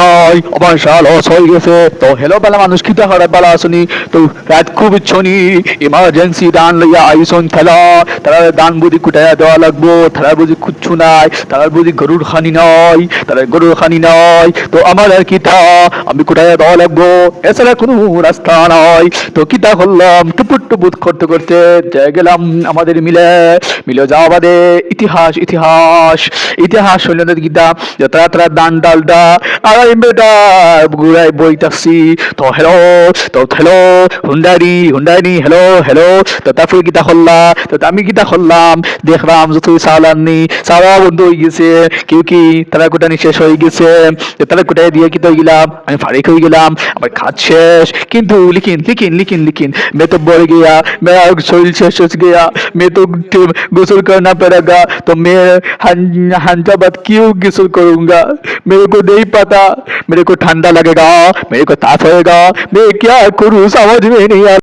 নাই আমার সারা লস হয়ে গেছে। তো হেলো বেলা মানুষ বেলা তো রাত খুব ইচ্ছনি ইমার্জেন্সি লইয়া আইসন খেলা। তারা বুঝি কুটাইয়া দেওয়া লাগবো তারা বুঝি কুচ্ছু নাই তারা বুঝি গরুর নাই তারা গরুর নাই। তো আমার আর আমি কুটাইয়া দেওয়া লাগবো। এছাড়া কোনো রাস্তা নাই। তো কিতা করলাম? টুপুর টুপুর করতে করতে গেলাম আমাদের মিলে। মিলে যাওয়া বাদে ইতিহাস ইতিহাস। ইতিহাস হইল গীতা তারা তারা দান ডালডা। আর বেটাই বেটাই ঘুরাই বইতাছি তো হেলো তো হেলো হুন্ডারি হুন্ডারি হেলো হেলো তো তারপরে গীতা হল্লা তো আমি গীতা হল্লাম দেখলাম যত চালাননি চাওয়া বন্ধ হয়ে গেছে। কেউ কি? তারা কোটানি শেষ হয়ে গেছে। তারা কোটায় দিয়ে কিতা গেলাম? আমি ফারিক হয়ে গেলাম। আমার খাত শেষ। কিন্তু লিখিন লিখিন লিখিন লিখিন। মে তো বড় গিয়া, মে শরীর শেষ হয়ে গিয়া, মে তো গোসল करना তো মে मैं हंजाबाद क्यों गिसल করুঙ্গা। मेरे কো দেই পাতা मेरे को ठंडा लगेगा मेरे को ताप होएगा मैं क्या करूँ समझ में नहीं आ